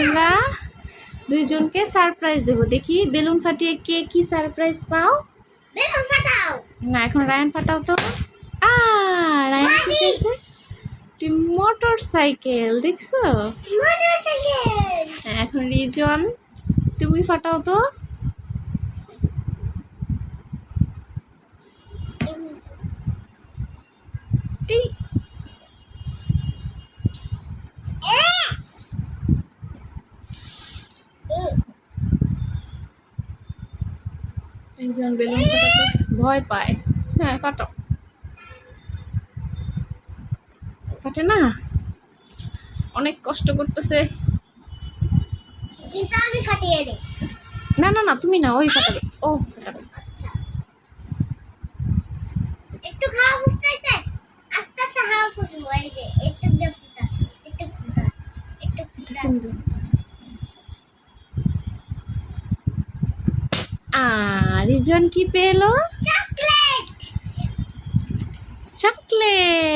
আমরা দুইজনকে সারপ্রাইজ দেবো। দেখি বেলুন ফাটিয়ে কে কি সারপ্রাইজ পাও। বেলুন ফাটাও। না এখন রায়ান ফাটাও তো। আ রায়ান কি পেয়েছে একটি মোটর সাইকেল দেখছ হ্যাঁ, এখন রিজন তুমি ফাটাও তো। এই একজন বেলুন ফাটাতে ভয় পায়। হ্যাঁ ফাটাও ফাটে না? অনেক কষ্ট করতেছে। কিন্তু আমি ফাটিয়ে দেই। না না না তুমি না ওই ফাটাবে। ও ফাটাবে। আচ্ছা। একটু খাওয়া আস্তে আস্তে হাওয়া ফুসবো এই যে একটু ফুটা একটু ফুটা একটু ফুটা। তুমি দাও। আ আর ইজন কি পেল? চকলেট। চকলেট।